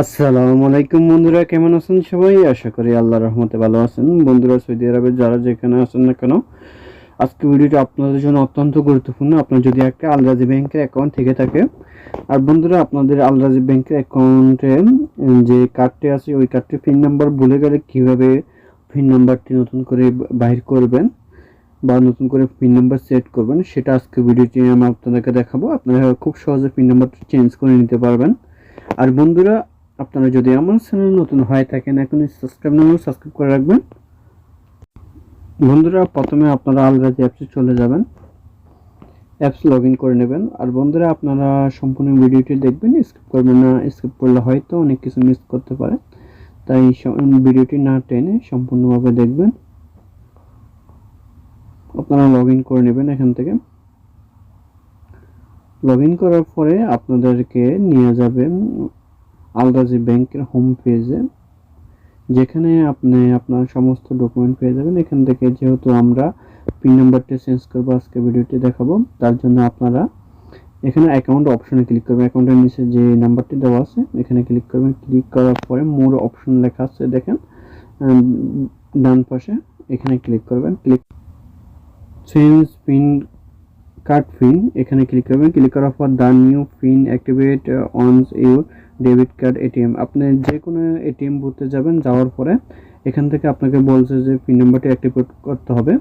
আসসালামু আলাইকুম বন্ধুরা, কেমন আছেন সবাই? আশা করি আল্লাহর রহমতে ভালো আছেন। বন্ধুরা, সৌদি আরবে যারা যেখানে আছেন না কেন, আজকে ভিডিওটা আপনাদের জন্য অত্যন্ত গুরুত্বপূর্ণ। আপনার যদি একটা আলরাজি ব্যাংকের অ্যাকাউন্ট থেকে থাকে, আর বন্ধুরা, আপনাদের আলরাজি ব্যাংকের অ্যাকাউন্টে যে কার্ডটি আছে, ওই কার্ডটির পিন নাম্বার ভুলে গেলে কীভাবে পিন নাম্বারটি নতুন করে বাহির করবেন বা নতুন করে পিন নাম্বার সেট করবেন, সেটা আজকে ভিডিওটি আমি আপনাদেরকে দেখাবো। আপনারা খুব সহজে পিন নাম্বারটা চেঞ্জ করে নিতে পারবেন। আর বন্ধুরা আপনারা যদি আমার চ্যানেল নতুন হয়ে থাকেন এখন সাবস্ক্রাইব নাম্বার সাবস্ক্রাইব করে রাখবেন। বন্ধুরা, প্রথমে আপনারা আলরাজি অ্যাপসে চলে যাবেন। অ্যাপস লগ করে নেবেন। আর বন্ধুরা, আপনারা সম্পূর্ণ ভিডিওটি দেখবেন স্কিপ করবেন না। স্কিপ করলে হয়তো অনেক কিছু মিস করতে পারে। তাই ভিডিওটি না টেনে সম্পূর্ণভাবে দেখবেন। আপনারা লগ করে নেবেন এখান থেকে। লগ করার পরে আপনাদেরকে নিয়ে যাবে আলরাজি ব্যাংকের হোম পেজে যেখানে আপনি আপনার সমস্ত ডকুমেন্ট পেয়ে যাবেন। এখান থেকে যেহেতু আমরা পিন নাম্বারটি চেঞ্জ করব আজকে ভিডিওটি দেখাবো। তার জন্য আপনারা এখানে অ্যাকাউন্ট অপশনে ক্লিক করবেন। অ্যাকাউন্টের নিচে যে নাম্বারটি দেওয়া আছে, এখানে ক্লিক করবেন। ক্লিক করার পরে মোর অপশন লেখা আছে, দেখেন ডান পাশে, এখানে ক্লিক করবেন। Click change pin card pin এখানে ক্লিক করবেন। ক্লিক করার পর the new pin activate once your debit card ATM. আপনি যে কোনো এটিএম বুথে যাবেন, যাওয়ার পরে এখান থেকে আপনাকে বলছে যে পিন নাম্বারটি অ্যাক্টিভেট করতে হবে।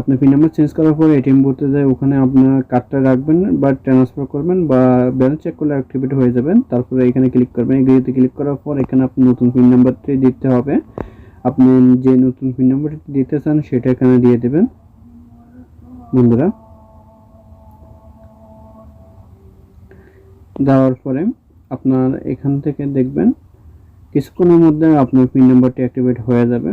আপনি পিন নাম্বার চেঞ্জ করার পরে এটিএম বুথে যায় ওখানে আপনার কার্ডটা রাখবেন বা ট্রান্সফার করবেন বা ব্যালেন্স চেক করলে অ্যাক্টিভেট হয়ে যাবেন। তারপরে এখানে ক্লিক করবেন। এগুলিতে ক্লিক করার পর এখানে আপনি নতুন পিন নাম্বারটি দিতে হবে। আপনি যে নতুন পিন নাম্বারটি দিতে চান, সেটা এখানে দিয়ে দেবেন। বন্ধুরা দেওয়ার পরে আপনার এখান থেকে দেখবেন, কিছুক্ষণের মধ্যে আপনার পিন নাম্বারটি অ্যাক্টিভেট হয়ে যাবে।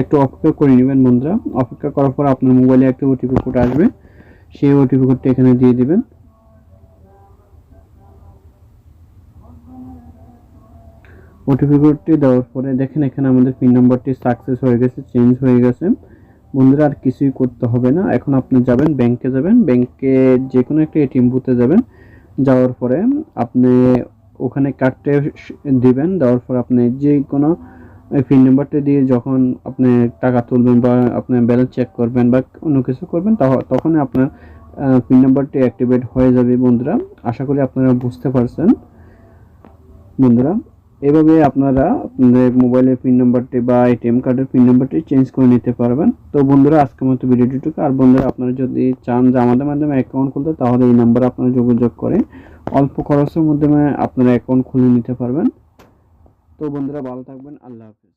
একটু অপেক্ষা করে নেবেন বন্ধুরা। অপেক্ষা করার পর আপনার মোবাইলে একটা ওটিপি কোড আসবে। সেই ওটিপি কোডটি এখানে দিয়ে দিবেন। ওটিপি কোডটি দেওয়ার পরে দেখেন এখানে আমাদের পিন নাম্বারটি সাকসেস হয়ে গেছে চেঞ্জ হয়ে গেছে। বন্ধুরা, আর কিছুই করতে হবে না। এখন আপনি যাবেন, ব্যাংকে যাবেন। ব্যাংকে যে কোনো একটা এটিএম বুথে যাবেন। যাওয়ার পরে আপনি ওখানে কার্ডটা দিবেন। দেওয়ার পর আপনি যে কোনো পিন নাম্বারটা দিয়ে যখন আপনি টাকা তুলবেন বা আপনি ব্যালেন্স চেক করবেন বা অন্য কিছু করবেন তখ- তখনই আপনার পিন নাম্বারটি অ্যাক্টিভেট হয়ে যাবে বন্ধুরা। আশা করি আপনারা বুঝতে পারছেন। বন্ধুরা এভাবে আপনারা আপনাদের মোবাইলের পিন নাম্বারটি বা এটিএম কার্ডের পিন নাম্বারটি চেঞ্জ করে নিতে পারবেন। তো বন্ধুরা, আজকের মতো ভিডিওটিটুকু আর বন্ধুরা, আপনারা যদি চান যে আমাদের মাধ্যমে অ্যাকাউন্ট খুলতে, তাহলে এই নাম্বারে আপনারা যোগাযোগ করে অল্প খরচের মাধ্যমে আপনারা অ্যাকাউন্ট খুলে নিতে পারবেন। তো বন্ধুরা, ভালো থাকবেন। আল্লাহ হাফিজ।